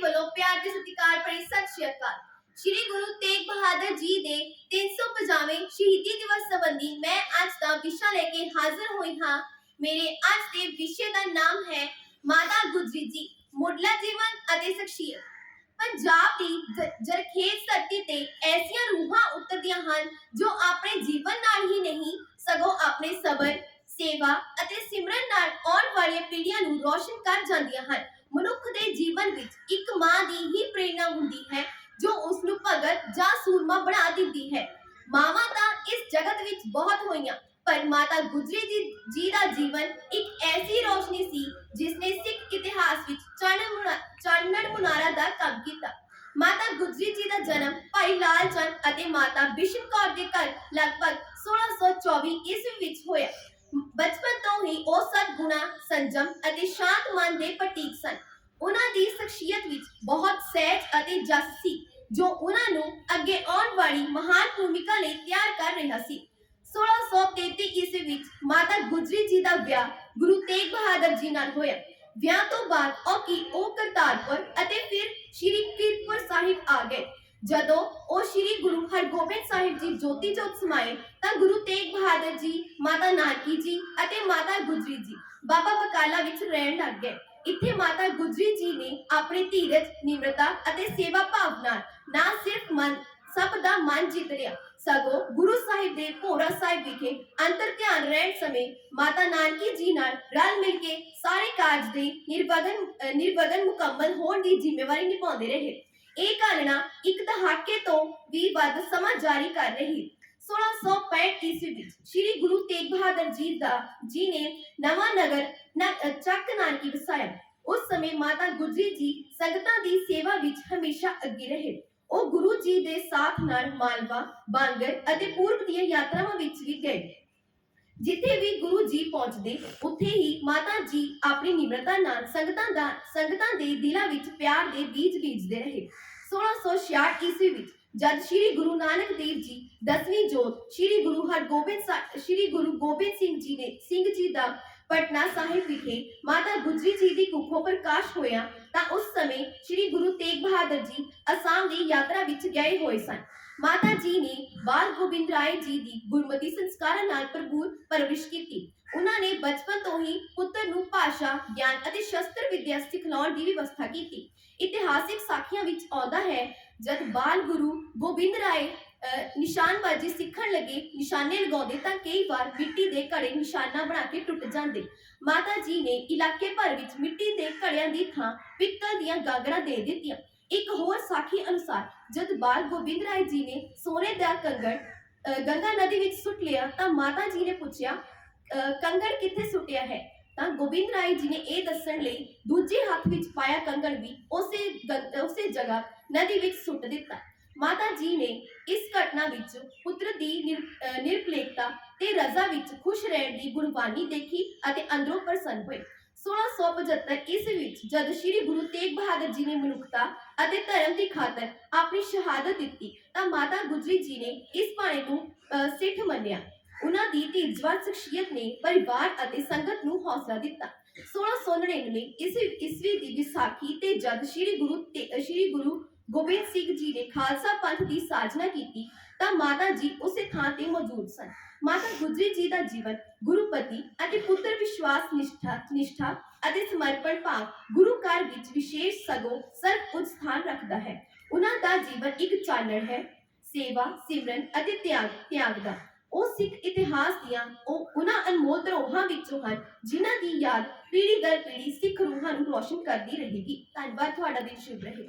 ਵੱਲੋਂ ਪਿਆਰ ਤੇ ਸਤਿਕਾਰ ਭਰੀ ਸਤਿ ਸ਼੍ਰੀ ਅਕਾਲ। ਸ਼੍ਰੀ ਗੁਰੂ ਤੇਗ ਬਹਾਦਰ ਜੀ ਦੇ 350ਵੇਂ ਸ਼ਹੀਦੀ ਦਿਵਸ ਸੰਬੰਧੀ ਮੈਂ ਅੱਜ ਦਾ ਵਿਸ਼ਾ ਲੈ ਕੇ ਹਾਜ਼ਰ ਹੋਈ ਹਾਂ। ਮੇਰੇ ਅੱਜ ਦੇ ਵਿਸ਼ੇ ਦਾ ਨਾਮ ਹੈ ਮਾਤਾ ਗੁਜਰੀ ਜੀ, ਮੁੱਢਲਾ ਜੀਵਨ ਅਤੇ ਸ਼ਖਸੀਅਤ। ਪੰਜਾਬ ਦੀ ਜਰਖੇਜ਼ ਧਰਤੀ ਤੇ ਐਸੀਆਂ ਰੂਹਾਂ ਉਤਰਦੀਆਂ ਹਨ ਜੋ ਆਪਣੇ ਜੀਵਨ ਨਾਲ ਹੀ ਨਹੀਂ, ਸਗੋਂ ਆਪਣੇ ਸਬਰ, ਸੇਵਾ ਅਤੇ ਸਿਮਰਨ ਨਾਲ ਆਉਣ ਵਾਲੀਆਂ ਪੀੜ੍ਹੀਆਂ ਨੂੰ ਰੋਸ਼ਨ ਕਰ ਜਾਂਦੀਆਂ ਹਨ। ਮਨੁੱਖ ਦੇ ਜੀਵਨ ਵਿੱਚ ਇੱਕ ਮਾਂ ਦੀ ਹੀ ਪ੍ਰੇਰਣਾ ਹੁੰਦੀ ਹੈ, ਜੋ ਉਸ ਨੂੰ ਭਗਤ ਜਾਂ ਸੂਰਮਾ ਬਣਾ ਦਿੰਦੀ ਹੈ। ਮਾਵਾਂ ਤਾਂ ਇਸ ਜਗਤ ਵਿੱਚ ਬਹੁਤ ਹੋਈਆਂ, ਪਰ ਮਾਤਾ ਗੁਜਰੀ ਜੀ ਜੀ ਦਾ ਜੀਵਨ ਇੱਕ ਐਸੀ ਰੋਸ਼ਨੀ ਸੀ ਜਿਸ ਨੇ ਸਿੱਖ ਇਤਿਹਾਸ ਵਿੱਚ ਚਾਨਣ ਮੁਨਾਰਾ ਦਾ ਕੰਮ ਕੀਤਾ। ਮਾਤਾ ਗੁਜਰੀ ਜੀ ਦਾ ਜਨਮ ਭਾਈ ਲਾਲ ਚੰਦ ਅਤੇ ਮਾਤਾ ਬਿਸ਼ਨ ਕੌਰ ਦੇ ਘਰ ਲਗਭਗ 1624 ਈਸਵੀ ਵਿੱਚ ਹੋਇਆ। ਬਚਪਨ ਤੋਂ ਹੀ ਉਹ ਸਦਗੁਣਾ ਸੰਜਮ ਅਤੇ ਸ਼ਾਂਤ ਮਨ ਦੇ ਪ੍ਰਤੀਕ ਸਨ। ਉਹਨਾਂ ਦੀ ਸ਼ਖਸੀਅਤ ਵਿੱਚ ਬਹੁਤ ਸਹਿਜ ਅਤੇ ਜਸ ਸੀ, ਜੋ ਉਹਨਾਂ ਨੂੰ ਅੱਗੇ ਆਉਣ ਵਾਲੀ ਮਹਾਨ ਭੂਮਿਕਾ ਲਈ ਤਿਆਰ ਕਰ ਰਿਹਾ ਸੀ। 1633 ਈਸਵੀ ਵਿੱਚ ਮਾਤਾ ਗੁਜਰੀ ਜੀ ਦਾ ਵਿਆਹ ਗੁਰੂ ਤੇਗ ਬਹਾਦਰ ਜੀ ਨਾਲ ਹੋਇਆ। ਵਿਆਹ ਤੋਂ ਬਾਅਦ ਉਹ ਕੀ ਉਹ ਕਰਤਾਰਪੁਰ ਅਤੇ ਫਿਰ ਸ਼੍ਰੀ ਕੀਰਤਪੁਰ ਸਾਹਿਬ ਆ ਗਏ। ਜਦੋਂ ਉਹ ਸ਼੍ਰੀ ਗੁਰੂ ਹਰਗੋਬਿੰਦ ਸਾਹਿਬ ਜੀ ਜੋਤੀ ਜੋਤ ਸਮਾਏ, ਤਾਂ ਗੁਰੂ ਤੇਗ ਬਹਾਦਰ ਜੀ, ਮਾਤਾ ਨਾਨਕੀ ਜੀ ਅਤੇ ਮਾਤਾ ਗੁਜਰੀ ਜੀ ਬਾਬਾ ਬਕਾਲਾ ਵਿੱਚ ਰਹਿਣ ਲੱਗ ਗਏ। ਇੱਥੇ ਮਾਤਾ ਗੁਜਰੀ ਜੀ ਨੇ ਆਪਣੀ ਧੀਰਜ, ਨਿਮਰਤਾ ਅਤੇ ਸੇਵਾ ਭਾਵ ਨਾਲ ਨਾ ਸਿਰਫ ਮਨ, ਸਭ ਦਾ ਮਨ ਜਿੱਤ ਲਿਆ। ਸਗੋਂ ਗੁਰੂ ਸਾਹਿਬ ਦੇ ਭੋਰਾ ਸਾਹਿਬ ਵਿਖੇ ਅੰਤਰ ਧਿਆਨ ਰਹਿਣ ਸਮੇਂ ਮਾਤਾ ਨਾਨਕੀ ਜੀ ਨਾਲ ਰਲ ਮਿਲ ਕੇ ਸਾਰੇ ਕਾਰਜ ਦੇ ਨਿਰਵਗਨ ਨਿਰਵਗਨ ਮੁਕੰਮਲ ਹੋਣ ਦੀ ਜ਼ਿੰਮੇਵਾਰੀ ਨਿਭਾਉਂਦੇ ਰਹੇ। ਇਹ ਘਾਲਣਾ ਇੱਕ ਦਹਾਕੇ ਤੋਂ ਵੀ ਵੱਧ ਸਮਾਂ ਜਾਰੀ ਕਰ ਰਹੀ। 1665 ਈਸਵੀ ਵਿੱਚ ਸ੍ਰੀ ਗੁਰੂ ਤੇਗ ਬਹਾਦਰ ਜੀ ਦਾ ਜੀ ਨੇ ਨਵਾਂ ਨਗਰ ਨ- ਅ, ਚੱਕ ਨਾਨਕੀ ਵਸਾਇਆ। ਉਸ ਸਮੇਂ ਮਾਤਾ ਗੁਜਰੀ ਜੀ ਸੰਗਤਾਂ ਦੀ ਸੇਵਾ ਵਿੱਚ ਹਮੇਸ਼ਾ ਅੱਗੇ ਰਹੇ। ਉਹ ਗੁਰੂ ਜੀ ਦੇ ਸਾਥ ਨਾਲ ਮਾਲਵਾ ਬਾਂਗਰ ਅਤੇ ਪੂਰਬ ਦੀਆਂ ਯਾਤਰਾਵਾਂ ਵਿੱਚ ਵੀ ਗਏ। ਜਿੱਥੇ ਵੀ ਗੁਰੂ ਜੀ ਪਹੁੰਚਦੇ, ਉੱਥੇ ਹੀ ਮਾਤਾ ਜੀ ਆਪਣੀ ਨਿਮਰਤਾ ਨਾਲ ਸੰਗਤਾਂ ਦਾ, ਸੰਗਤਾਂ ਦੇ ਦਿਲਾਂ ਵਿੱਚ ਪਿਆਰ ਦੇ ਬੀਜ ਬੀਜਦੇ ਰਹੇ। 1666 ਈਸਵੀ ਵਿੱਚ ਜਦ ਸ੍ਰੀ ਗੁਰੂ ਨਾਨਕ ਦੇਵ ਜੀ ਦਸਵੀਂ ਜੋਤ ਸ੍ਰੀ ਗੁਰੂ ਹਰਗੋਬਿੰਦ ਸਾਹਿਬ ਸ੍ਰੀ ਗੁਰੂ ਗੋਬਿੰਦ ਸਿੰਘ ਜੀ ਨੇ ਸਿੰਘ ਜੀ ਦਾ ਪਟਨਾ ਸਾਹਿਬ ਵਿਖੇ ਮਾਤਾ ਗੁਜਰੀ ਜੀ ਦੀ ਕੁੱਖੋਂ ਪ੍ਰਕਾਸ਼ ਹੋਇਆ ਤਾਂ ਉਸ ਸਮੇਂ ਸ੍ਰੀ ਗੁਰੂ ਤੇਗ ਬਹਾਦਰ ਜੀ ਅਸਾਮ ਦੀ ਯਾਤਰਾ ਵਿੱਚ ਗਏ ਹੋਏ ਸਨ। ਮਾਤਾ ਜੀ ਨੇ ਬਾਲ ਗੋਬਿੰਦ ਰਾਏ ਜੀ ਦੀ ਗੁਰਮਤੀ ਸੰਸਕਾਰਾਂ ਨਾਲ ਭਰਪੂਰ ਪਰਵਰਿਸ਼ ਕੀਤੀ। ਉਹਨਾਂ ਨੇ ਬਚਪਨ ਤੋਂ ਹੀ ਪੁੱਤਰ ਨੂੰ ਭਾਸ਼ਾ ਗਿਆਨ ਅਤੇ ਸ਼ਸਤਰ ਵਿਦਿਆ ਸਿਖਲਾਉਣ ਦੀ ਵਿਵਸਥਾ ਕੀਤੀ। ਇਤਿਹਾਸਿਕ ਸਾਖੀਆਂ ਵਿੱਚ ਆਉਂਦਾ ਹੈ ਜਦ ਬਾਲ ਗੁਰੂ ਗੋਬਿੰਦ ਰਾਏ ਅਹ, ਨਿਸ਼ਾਨਬਾਜ਼ੀ ਸਿੱਖਣ ਲੱਗੇ ਨਿਸ਼ਾਨੇ ਲਗਾਉਂਦੇ ਤਾਂ ਕਈ ਵਾਰ ਮਿੱਟੀ ਦੇ ਘੜੇ ਨਿਸ਼ਾਨਾ ਬਣਾ ਕੇ ਟੁੱਟ ਜਾਂਦੇ। ਮਾਤਾ ਜੀ ਨੇ ਇਲਾਕੇ ਭਰ ਵਿੱਚ ਮਿੱਟੀ ਦੇ ਘੜਿਆਂ ਦੀ ਥਾਂ ਪਿੱਤਲ ਦੀਆਂ ਗਾਗਰਾਂ ਦੇ ਦਿੱਤੀਆਂ। ਇੱਕ ਹੋਰ ਸਾਖੀ ਅਨੁਸਾਰ ਜਦ ਬਾਲ ਗੋਬਿੰਦ ਰਾਏ ਜੀ ਨੇ ਸੋਨੇ ਦਾ ਕੰਗੜ ਗੰਗਾ ਨਦੀ ਵਿੱਚ ਸੁੱਟ ਲਿਆ ਤਾਂ ਮਾਤਾ ਜੀ ਨੇ ਪੁੱਛਿਆ ਅਹ, ਕਿੱਥੇ ਸੁੱਟਿਆ ਹੈ? ਤਾਂ ਗੋਬਿੰਦ ਰਾਏ ਜੀ ਨੇ ਇਹ ਦੱਸਣ ਲਈ ਦੂਜੇ ਹੱਥ ਵਿੱਚ ਪਾਇਆ ਕੰਗਣ ਵੀ ਉਸੇ ਉਸੇ ਜਗ੍ਹਾ ਨਦੀ ਵਿੱਚ ਸੁੱਟ ਦਿੱਤਾ। ਮਾਤਾ ਜੀ ਨੇ ਇਸ ਘਟਨਾ ਵਿੱਚ ਪੁੱਤਰ ਦੀ ਨਿਰ- ਨਿਰਪਲੇਖਤਾ ਤੇ ਰਜ਼ਾ ਵਿੱਚ ਖੁਸ਼ ਰਹਿਣ ਦੀ ਗੁਣਵਾਨੀ ਦੇਖੀ ਅਤੇ ਅੰਦਰੋਂ ਪ੍ਰਸੰਨ ਹੋਏ। 1675 ਈਸਵੀ ਵਿੱਚ ਜਦ ਸ੍ਰੀ ਗੁਰੂ ਤੇਗ ਬਹਾਦਰ ਜੀ ਨੇ ਮਨੁੱਖਤਾ ਅਤੇ ਧਰਮ ਦੀ ਖਾਤਰ ਆਪਣੀ ਸ਼ਹਾਦਤ ਦਿੱਤੀ, ਤਾਂ ਮਾਤਾ ਗੁਜਰੀ ਜੀ ਨੇ ਇਸ ਬਾਣੇ ਨੂੰ ਸਿੱਖ ਮੰਨਿਆ। ਉਹਨਾਂ ਦੀ ਧੀਰਜਵਾਨ ਸ਼ਖਸੀਅਤ ਨੇ ਪਰਿਵਾਰ ਅਤੇ ਸੰਗਤ ਨੂੰ ਹੌਸਲਾ ਦਿੱਤਾ। 1699 ਈਸਵੀ ਈਸਵੀ ਦੀ ਵਿਸਾਖੀ ਤੇ ਜਦ ਸ੍ਰੀ ਗੁਰੂ ਤੇ ਸ੍ਰੀ ਗੁਰੂ ਗੋਬਿੰਦ ਸਿੰਘ ਜੀ ਨੇ ਖਾਲਸਾ ਪੰਥ ਦੀ ਸਾਜਨਾ ਕੀਤੀ ਤਾਂ ਮਾਤਾ ਜੀ ਉਸੇ ਥਾਂ ਤੇ ਮੌਜੂਦ ਸਨ। ਮਾਤਾ ਗੁਜਰੀ ਜੀ ਦਾ ਜੀਵਨ, ਗੁਰੂਪਤੀ ਅਤੇ ਪੁੱਤਰ ਵਿਸ਼ਵਾਸ ਨਿਸ਼ਠਾ ਨਿਸ਼ਠਾ ਅਤੇ ਸਮਰਪਣ ਭਾਵ ਗੁਰੂ ਘਰ ਵਿੱਚ ਵਿਸ਼ੇਸ਼ ਸਗੋਂ ਸਰਬ ਉੱਚ ਸਥਾਨ ਰੱਖਦਾ ਹੈ। ਉਹਨਾਂ ਦਾ ਜੀਵਨ ਇੱਕ ਚਾਨਣ ਹੈ, ਸੇਵਾ, ਸਿਮਰਨ ਅਤੇ ਤਿਆਗ ਤਿਆਗ ਦਾ। ਉਹ ਸਿੱਖ ਇਤਿਹਾਸ ਦੀਆਂ ਉਹ ਉਹਨਾਂ ਅਨਮੋਲ ਧਰੋਹਾਂ ਵਿੱਚੋਂ ਹਨ, ਜਿਨ੍ਹਾਂ ਦੀ ਯਾਦ ਪੀੜ੍ਹੀ ਦਰ ਪੀੜ੍ਹੀ ਸਿੱਖ ਰੂਹਾਂ ਨੂੰ ਰੋਸ਼ਨ ਕਰਦੀ ਰਹੇਗੀ। ਧੰਨਵਾਦ, ਤੁਹਾਡਾ ਦਿਨ ਸ਼ੁਭ ਰਹੇ।